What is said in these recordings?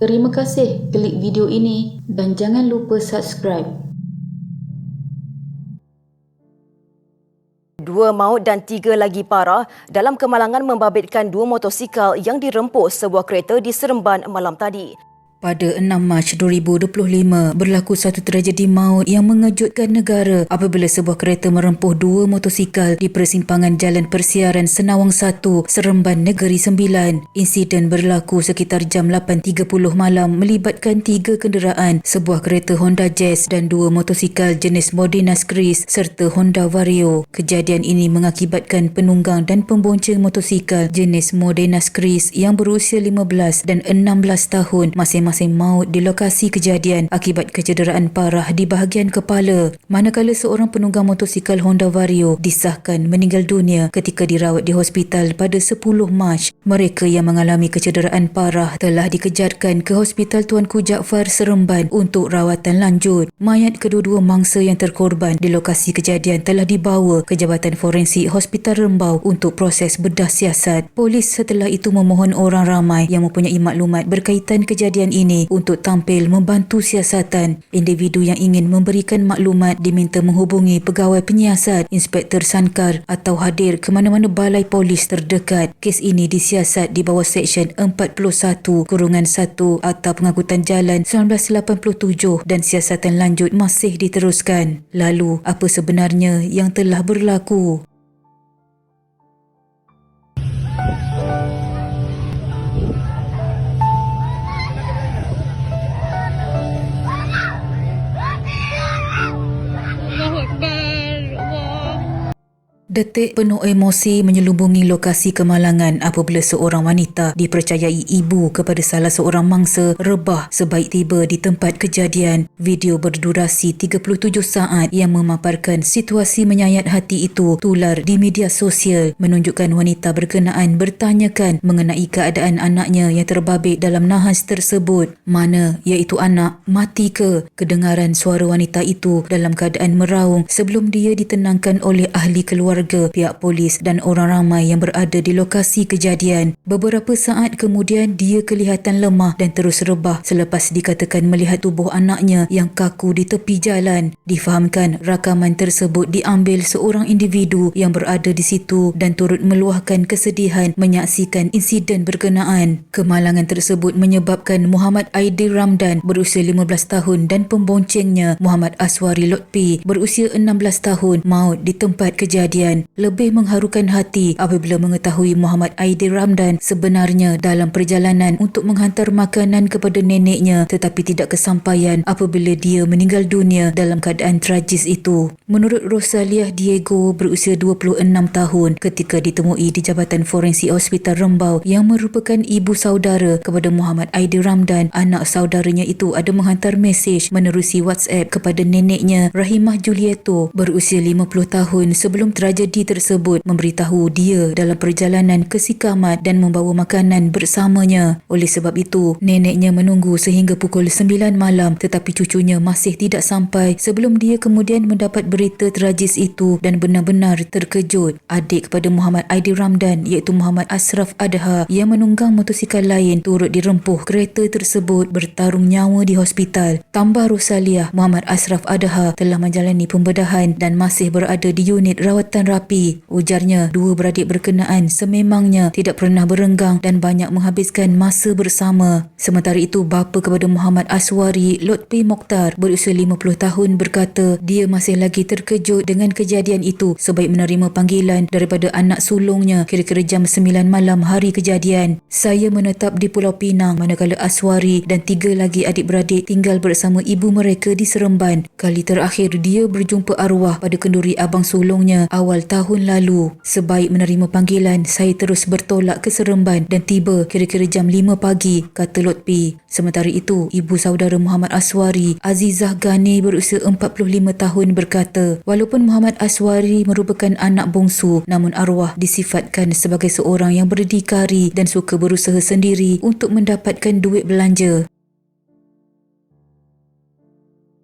Terima kasih klik video ini dan jangan lupa subscribe. Dua maut dan tiga lagi parah dalam kemalangan membabitkan dua motosikal yang dirempus sebuah kereta di Seremban malam tadi. Pada 6 Mac 2025, berlaku satu tragedi maut yang mengejutkan negara apabila sebuah kereta merempuh dua motosikal di persimpangan Jalan Persiaran Senawang 1, Seremban Negeri Sembilan. Insiden berlaku sekitar jam 8.30 malam melibatkan tiga kenderaan, sebuah kereta Honda Jazz dan dua motosikal jenis Modena Scris serta Honda Vario. Kejadian ini mengakibatkan penunggang dan pembonceng motosikal jenis Modena Scris yang berusia 15 dan 16 tahun masing-masing masing-masing maut di lokasi kejadian akibat kecederaan parah di bahagian kepala manakala seorang penunggang motosikal Honda Vario disahkan meninggal dunia ketika dirawat di hospital pada 10 Mac. Mereka yang mengalami kecederaan parah telah dikejarkan ke Hospital Tuanku Jaafar Seremban untuk rawatan lanjut. Mayat kedua-dua mangsa yang terkorban di lokasi kejadian telah dibawa ke Jabatan Forensik Hospital Rembau untuk proses bedah siasat. Polis setelah itu memohon orang ramai yang mempunyai maklumat berkaitan kejadian ini untuk tampil membantu siasatan. Individu yang ingin memberikan maklumat diminta menghubungi pegawai penyiasat, inspektor sankar atau hadir ke mana-mana balai polis terdekat. Kes ini disiasat di bawah Seksyen 41 Kurungan 1 Akta Pengangkutan Jalan 1987 dan siasatan lanjut masih diteruskan. Lalu, apa sebenarnya yang telah berlaku? Detik penuh emosi menyelubungi lokasi kemalangan apabila seorang wanita dipercayai ibu kepada salah seorang mangsa rebah sebaik tiba di tempat kejadian. Video berdurasi 37 saat yang memaparkan situasi menyayat hati itu tular di media sosial menunjukkan wanita berkenaan bertanyakan mengenai keadaan anaknya yang terbabit dalam nahas tersebut. Mana iaitu anak mati ke? Kedengaran suara wanita itu dalam keadaan meraung sebelum dia ditenangkan oleh ahli keluarga keluarga, pihak polis dan orang ramai yang berada di lokasi kejadian. Beberapa saat kemudian dia kelihatan lemah dan terus rebah selepas dikatakan melihat tubuh anaknya yang kaku di tepi jalan. Difahamkan rakaman tersebut diambil seorang individu yang berada di situ dan turut meluahkan kesedihan menyaksikan insiden berkenaan. Kemalangan tersebut menyebabkan Muhammad Aidil Ramdan berusia 15 tahun dan pemboncengnya Muhammad Aswari Lotpi berusia 16 tahun maut di tempat kejadian kemudian lebih mengharukan hati apabila mengetahui Muhammad Aidil Ramdan sebenarnya dalam perjalanan untuk menghantar makanan kepada neneknya tetapi tidak kesampaian apabila dia meninggal dunia dalam keadaan tragis itu. Menurut Rosalia Diego berusia 26 tahun ketika ditemui di Jabatan Forensik Hospital Rembau yang merupakan ibu saudara kepada Muhammad Aidil Ramdan, anak saudaranya itu ada menghantar mesej menerusi WhatsApp kepada neneknya Rahimah Julieto berusia 50 tahun sebelum tragedi tragedi tersebut memberitahu dia dalam perjalanan ke Sikamat dan membawa makanan bersamanya. Oleh sebab itu, neneknya menunggu sehingga pukul 9 malam tetapi cucunya masih tidak sampai sebelum dia kemudian mendapat berita tragis itu dan benar-benar terkejut. Adik kepada Muhammad Aidil Ramdan iaitu Muhammad Asraf Adha yang menunggang motosikal lain turut dirempuh kereta tersebut bertarung nyawa di hospital. Tambah Rosalia, Muhammad Asraf Adha telah menjalani pembedahan dan masih berada di unit rawatan rapi. Ujarnya, dua beradik berkenaan sememangnya tidak pernah berenggang dan banyak menghabiskan masa bersama. Sementara itu, bapa kepada Muhammad Aswari, Lotfi Mokhtar, berusia 50 tahun berkata dia masih lagi terkejut dengan kejadian itu sebaik menerima panggilan daripada anak sulungnya kira-kira jam 9 malam hari kejadian. Saya menetap di Pulau Pinang manakala Aswari dan tiga lagi adik-beradik tinggal bersama ibu mereka di Seremban. Kali terakhir dia berjumpa arwah pada kenduri abang sulungnya awal awal tahun lalu. Sebaik menerima panggilan, saya terus bertolak ke Seremban dan tiba kira-kira jam 5 pagi, kata Lotfi. Sementara itu, ibu saudara Muhammad Aswari, Azizah Ghani berusia 45 tahun berkata, walaupun Muhammad Aswari merupakan anak bongsu, namun arwah disifatkan sebagai seorang yang berdikari dan suka berusaha sendiri untuk mendapatkan duit belanja.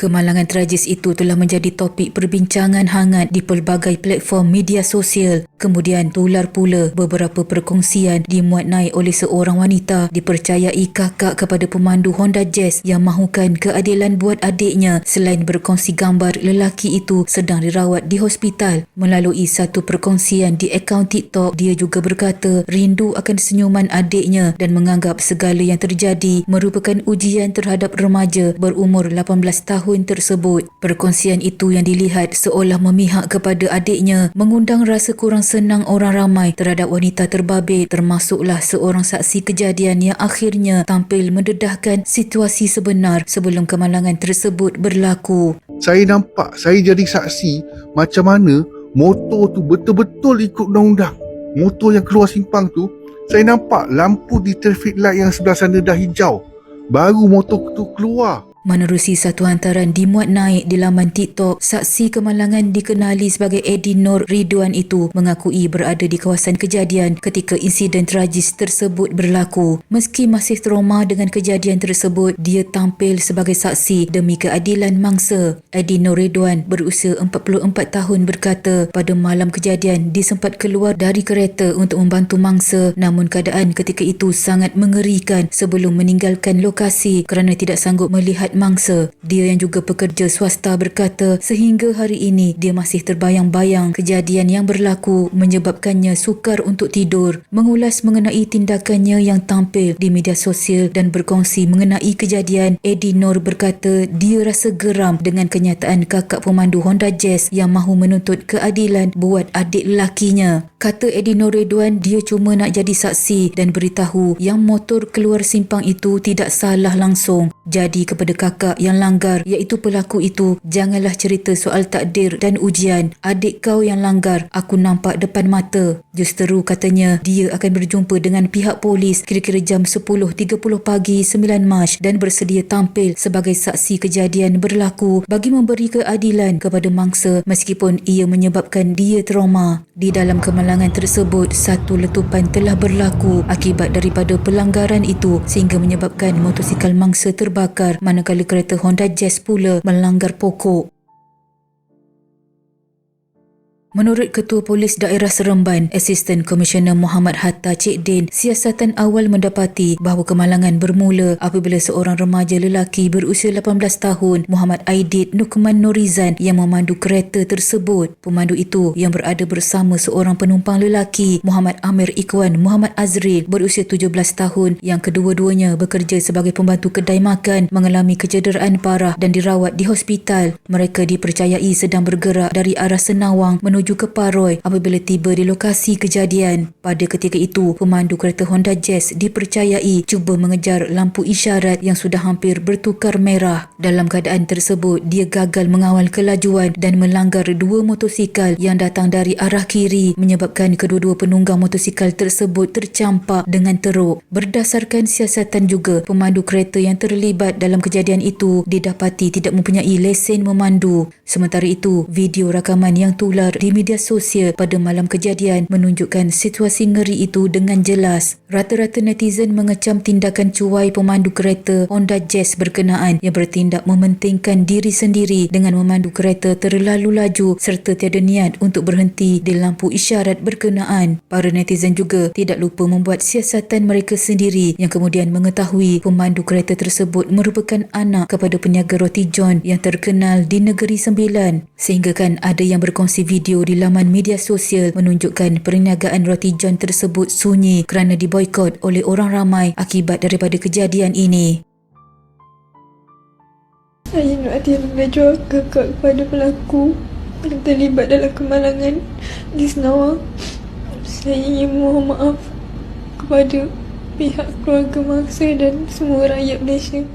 Kemalangan tragis itu telah menjadi topik perbincangan hangat di pelbagai platform media sosial. Kemudian tular pula beberapa perkongsian dimuat naik oleh seorang wanita dipercayai kakak kepada pemandu Honda Jazz yang mahukan keadilan buat adiknya selain berkongsi gambar lelaki itu sedang dirawat di hospital. Melalui satu perkongsian di akaun TikTok, dia juga berkata rindu akan senyuman adiknya dan menganggap segala yang terjadi merupakan ujian terhadap remaja berumur 18 tahun tersebut. Perkongsian itu yang dilihat seolah memihak kepada adiknya mengundang rasa kurang senang orang ramai terhadap wanita terbabit termasuklah seorang saksi kejadian yang akhirnya tampil mendedahkan situasi sebenar sebelum kemalangan tersebut berlaku. Saya nampak, saya jadi saksi macam mana motor tu betul-betul ikut undang-undang. Motor yang keluar simpang tu, saya nampak lampu di traffic light yang sebelah sana dah hijau. Baru motor tu keluar. Menerusi satu hantaran dimuat naik di laman TikTok, saksi kemalangan dikenali sebagai Eddie Nur Ridwan itu mengakui berada di kawasan kejadian ketika insiden tragis tersebut berlaku. Meski masih trauma dengan kejadian tersebut, dia tampil sebagai saksi demi keadilan mangsa. Eddie Nur Ridwan berusia 44 tahun berkata pada malam kejadian dia sempat keluar dari kereta untuk membantu mangsa namun keadaan ketika itu sangat mengerikan sebelum meninggalkan lokasi kerana tidak sanggup melihat mangsa. Dia yang juga pekerja swasta berkata sehingga hari ini dia masih terbayang-bayang kejadian yang berlaku menyebabkannya sukar untuk tidur. Mengulas mengenai tindakannya yang tampil di media sosial dan berkongsi mengenai kejadian, Eddie Nur berkata dia rasa geram dengan kenyataan kakak pemandu Honda Jazz yang mahu menuntut keadilan buat adik lelakinya. Kata Eddie Nur Redwan, dia cuma nak jadi saksi dan beritahu yang motor keluar simpang itu tidak salah langsung. Jadi kepada kakak yang langgar iaitu pelaku itu. Janganlah cerita soal takdir dan ujian. Adik kau yang langgar aku nampak depan mata. Justeru katanya dia akan berjumpa dengan pihak polis kira-kira jam 10.30 pagi 9 Mac dan bersedia tampil sebagai saksi kejadian berlaku bagi memberi keadilan kepada mangsa meskipun ia menyebabkan dia trauma. Di dalam kemalangan tersebut satu letupan telah berlaku akibat daripada pelanggaran itu sehingga menyebabkan motosikal mangsa terbakar. Manakala manakala kereta Honda Jazz pula melanggar pokok. Menurut Ketua Polis Daerah Seremban, Asisten Komisioner Muhammad Hatta Cik Din, siasatan awal mendapati bahawa kemalangan bermula apabila seorang remaja lelaki berusia 18 tahun, Muhammad Aidit Nukman Norizan yang memandu kereta tersebut. Pemandu itu yang berada bersama seorang penumpang lelaki, Muhammad Amir Ikwan Muhammad Azril berusia 17 tahun yang kedua-duanya bekerja sebagai pembantu kedai makan mengalami kecederaan parah dan dirawat di hospital. Mereka dipercayai sedang bergerak dari arah Senawang menuju menuju ke Paroi apabila tiba di lokasi kejadian. Pada ketika itu, pemandu kereta Honda Jazz dipercayai cuba mengejar lampu isyarat yang sudah hampir bertukar merah. Dalam keadaan tersebut, dia gagal mengawal kelajuan dan melanggar dua motosikal yang datang dari arah kiri menyebabkan kedua-dua penunggang motosikal tersebut tercampak dengan teruk. Berdasarkan siasatan juga, pemandu kereta yang terlibat dalam kejadian itu didapati tidak mempunyai lesen memandu. Sementara itu, video rakaman yang tular di media sosial pada malam kejadian menunjukkan situasi ngeri itu dengan jelas. Rata-rata netizen mengecam tindakan cuai pemandu kereta Honda Jazz berkenaan yang bertindak mementingkan diri sendiri dengan memandu kereta terlalu laju serta tiada niat untuk berhenti di lampu isyarat berkenaan. Para netizen juga tidak lupa membuat siasatan mereka sendiri yang kemudian mengetahui pemandu kereta tersebut merupakan anak kepada peniaga roti John yang terkenal di Negeri Sembilan. Sehingga kan ada yang berkongsi video di laman media sosial menunjukkan perniagaan roti john tersebut sunyi kerana diboikot oleh orang ramai akibat daripada kejadian ini. Saya Nur Atia jual kakak kepada pelaku yang terlibat dalam kemalangan di Senawang. Saya ingin mohon maaf kepada pihak keluarga mangsa dan semua rakyat Malaysia.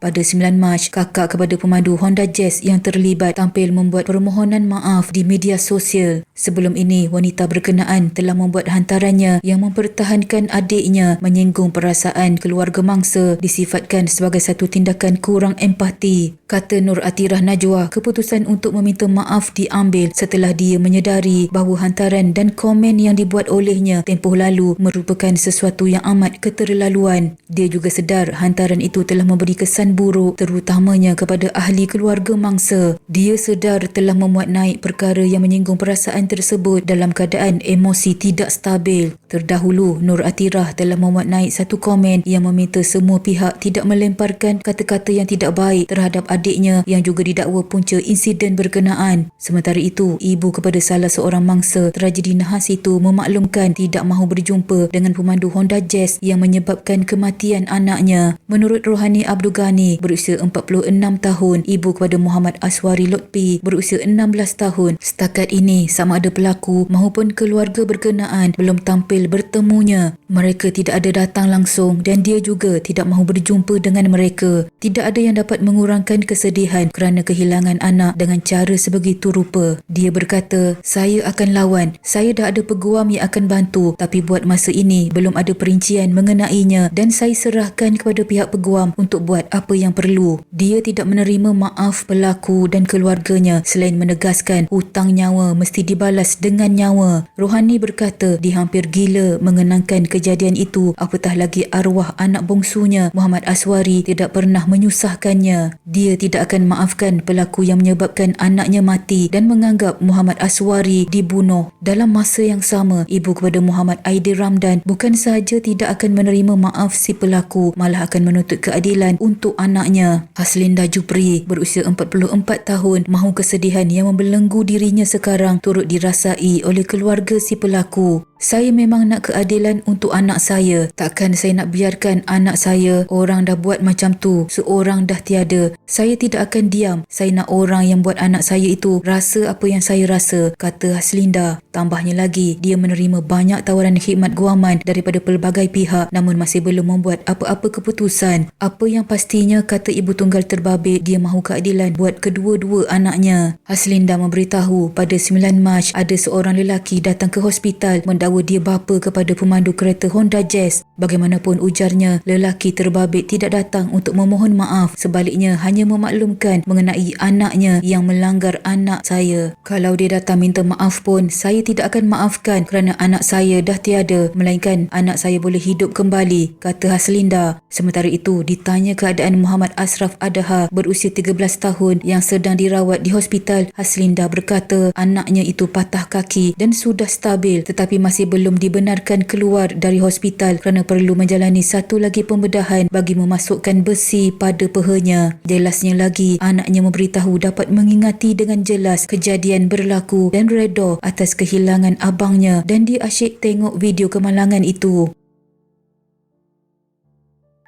Pada 9 Mac, kakak kepada pemandu Honda Jazz yang terlibat tampil membuat permohonan maaf di media sosial. Sebelum ini, wanita berkenaan telah membuat hantarannya yang mempertahankan adiknya menyinggung perasaan keluarga mangsa disifatkan sebagai satu tindakan kurang empati. Kata Nur Atirah Najwa, keputusan untuk meminta maaf diambil setelah dia menyedari bahawa hantaran dan komen yang dibuat olehnya tempoh lalu merupakan sesuatu yang amat keterlaluan. Dia juga sedar hantaran itu telah memberi kesan buruk terutamanya kepada ahli keluarga mangsa. Dia sedar telah memuat naik perkara yang menyinggung perasaan tersebut dalam keadaan emosi tidak stabil. Terdahulu, Nur Atirah telah memuat naik satu komen yang meminta semua pihak tidak melemparkan kata-kata yang tidak baik terhadap adiknya yang juga didakwa punca insiden berkenaan. Sementara itu, ibu kepada salah seorang mangsa tragedi nahas itu memaklumkan tidak mahu berjumpa dengan pemandu Honda Jazz yang menyebabkan kematian anaknya. Menurut Rohani Abdul Ghani, berusia 46 tahun, ibu kepada Muhammad Aswari Lotpi berusia 16 tahun. Setakat ini, sama ada pelaku maupun keluarga berkenaan belum tampil bertemunya. Mereka tidak ada datang langsung dan dia juga tidak mahu berjumpa dengan mereka. Tidak ada yang dapat mengurangkan kesedihan kerana kehilangan anak dengan cara sebegitu rupa. Dia berkata, saya akan lawan. Saya dah ada peguam yang akan bantu tapi buat masa ini belum ada perincian mengenainya dan saya serahkan kepada pihak peguam untuk buat apa yang perlu. Dia tidak menerima maaf pelaku dan keluarganya selain menegaskan hutang nyawa mesti dibalas dengan nyawa. Rohani berkata dia hampir gila mengenangkan kejadian itu apatah lagi arwah anak bongsunya Muhammad Aswari tidak pernah menyusahkannya. Dia tidak akan maafkan pelaku yang menyebabkan anaknya mati dan menganggap Muhammad Aswari dibunuh. Dalam masa yang sama, ibu kepada Muhammad Aidil Ramdan bukan sahaja tidak akan menerima maaf si pelaku, malah akan menuntut keadilan untuk anaknya. Haslinda Jupri berusia 44 tahun mahu kesedihan yang membelenggu dirinya sekarang turut dirasai oleh keluarga si pelaku. Saya memang nak keadilan untuk anak saya. Takkan saya nak biarkan anak saya orang dah buat macam tu, seorang dah tiada. Saya tidak akan diam. Saya nak orang yang buat anak saya itu rasa apa yang saya rasa, kata Haslinda. Tambahnya lagi, dia menerima banyak tawaran khidmat guaman daripada pelbagai pihak namun masih belum membuat apa-apa keputusan. Apa yang pastinya kata ibu tunggal terbabit, dia mahu keadilan buat kedua-dua anaknya. Haslinda memberitahu pada 9 Mac ada seorang lelaki datang ke hospital mendakwa dia bapa kepada pemandu kereta Honda Jazz. Bagaimanapun ujarnya, lelaki terbabit tidak datang untuk memohon maaf. Sebaliknya hanya memaklumkan mengenai anaknya yang melanggar anak saya. Kalau dia datang minta maaf pun, saya tidak akan maafkan kerana anak saya dah tiada. Melainkan anak saya boleh hidup kembali, kata Haslinda. Sementara itu, ditanya keadaan Muhammad Asraf Adaha berusia 13 tahun yang sedang dirawat di hospital, Haslinda berkata anaknya itu patah kaki dan sudah stabil tetapi masih masih belum dibenarkan keluar dari hospital kerana perlu menjalani satu lagi pembedahan bagi memasukkan besi pada pehanya. Jelasnya lagi, anaknya memberitahu dapat mengingati dengan jelas kejadian berlaku dan reda atas kehilangan abangnya dan dia asyik tengok video kemalangan itu.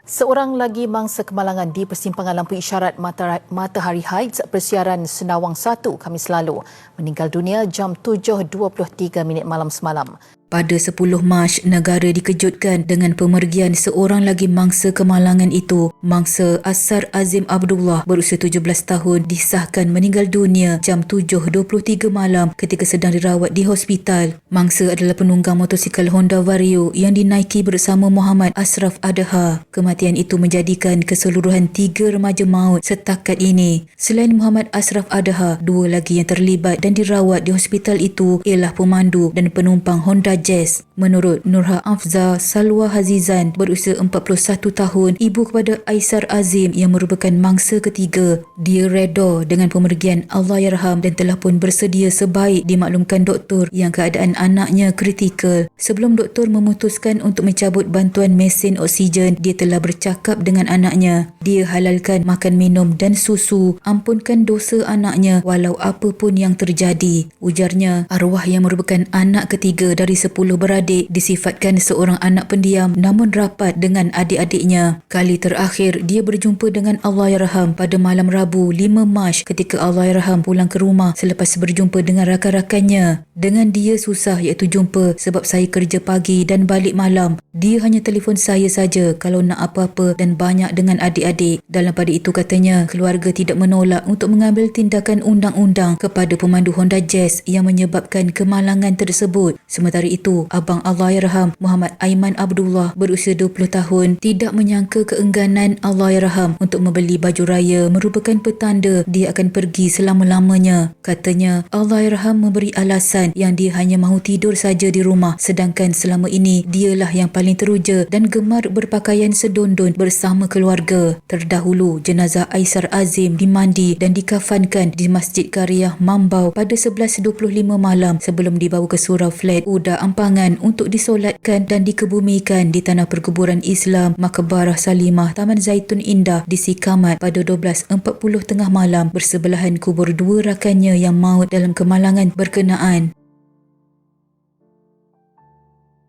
Seorang lagi mangsa kemalangan di persimpangan lampu isyarat Matahari Heights Persiaran Senawang 1 Khamis lalu meninggal dunia jam 7.23 minit malam semalam. Pada 10 Mac, negara dikejutkan dengan pemergian seorang lagi mangsa kemalangan itu. Mangsa Asar Azim Abdullah berusia 17 tahun disahkan meninggal dunia jam 7.23 malam ketika sedang dirawat di hospital. Mangsa adalah penunggang motosikal Honda Vario yang dinaiki bersama Muhammad Asraf Adaha. Kematian itu menjadikan keseluruhan tiga remaja maut setakat ini. Selain Muhammad Asraf Adaha, dua lagi yang terlibat dan dirawat di hospital itu ialah pemandu dan penumpang Honda Jazz. Menurut Nurha Afza Salwa Hazizan berusia 41 tahun, ibu kepada Aisar Azim yang merupakan mangsa ketiga. Dia reda dengan pemergian Allahyarham dan telah pun bersedia sebaik dimaklumkan doktor yang keadaan anaknya kritikal. Sebelum doktor memutuskan untuk mencabut bantuan mesin oksigen, dia telah bercakap dengan anaknya. Dia halalkan makan minum dan susu, ampunkan dosa anaknya walau apapun yang terjadi. Ujarnya, arwah yang merupakan anak ketiga dari sepuluh beradik disifatkan seorang anak pendiam namun rapat dengan adik-adiknya. Kali terakhir dia berjumpa dengan Allahyarham pada malam Rabu 5 Mac ketika Allahyarham pulang ke rumah selepas berjumpa dengan rakan-rakannya. Dengan dia susah iaitu jumpa sebab saya kerja pagi dan balik malam. Dia hanya telefon saya saja kalau nak apa-apa dan banyak dengan adik-adik. Dalam pada itu katanya keluarga tidak menolak untuk mengambil tindakan undang-undang kepada pemandu Honda Jazz yang menyebabkan kemalangan tersebut. Sementara itu, abang abang Allahyarham Muhammad Aiman Abdullah berusia 20 tahun tidak menyangka keengganan Allahyarham untuk membeli baju raya merupakan petanda dia akan pergi selama-lamanya. Katanya Allahyarham memberi alasan yang dia hanya mahu tidur saja di rumah sedangkan selama ini dialah yang paling teruja dan gemar berpakaian sedondon bersama keluarga. Terdahulu jenazah Aisar Azim dimandi dan dikafankan di Masjid Karyah Mambau pada 11.25 malam sebelum dibawa ke surau flat Uda Ampangan untuk disolatkan dan dikebumikan di tanah perkuburan Islam Makbarah Salimah Taman Zaitun Indah di Sikamat pada 12.40 tengah malam bersebelahan kubur dua rakannya yang maut dalam kemalangan berkenaan.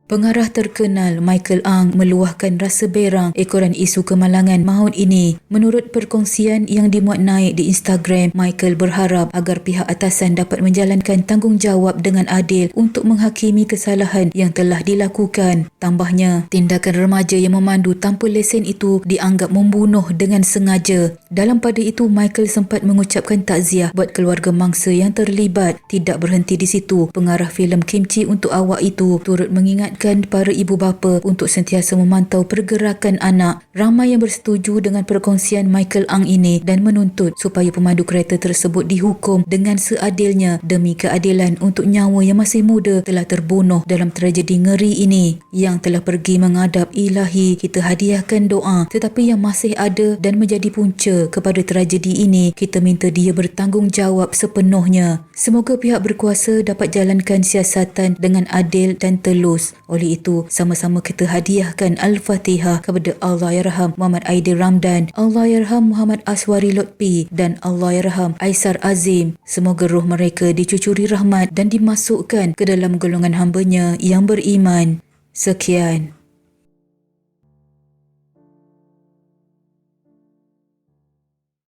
Pengarah terkenal Michael Ang meluahkan rasa berang ekoran isu kemalangan maut ini. Menurut perkongsian yang dimuat naik di Instagram, Michael berharap agar pihak atasan dapat menjalankan tanggungjawab dengan adil untuk menghakimi kesalahan yang telah dilakukan. Tambahnya, tindakan remaja yang memandu tanpa lesen itu dianggap membunuh dengan sengaja. Dalam pada itu, Michael sempat mengucapkan takziah buat keluarga mangsa yang terlibat. Tidak berhenti di situ, pengarah filem Kimchi untuk awak itu turut mengingat mengingatkan para ibu bapa untuk sentiasa memantau pergerakan anak. Ramai yang bersetuju dengan perkongsian Michael Ang ini dan menuntut supaya pemandu kereta tersebut dihukum dengan seadilnya demi keadilan untuk nyawa yang masih muda telah terbunuh dalam tragedi ngeri ini. Yang telah pergi menghadap ilahi, kita hadiahkan doa tetapi yang masih ada dan menjadi punca kepada tragedi ini, kita minta dia bertanggungjawab sepenuhnya. Semoga pihak berkuasa dapat jalankan siasatan dengan adil dan telus. Oleh itu, sama-sama kita hadiahkan Al-Fatihah kepada Allahyarham Muhammad Aidil Ramdan, Allahyarham Muhammad Aswari Lutfi dan Allahyarham Aisar Azim. Semoga roh mereka dicucuri rahmat dan dimasukkan ke dalam golongan hambanya yang beriman. Sekian.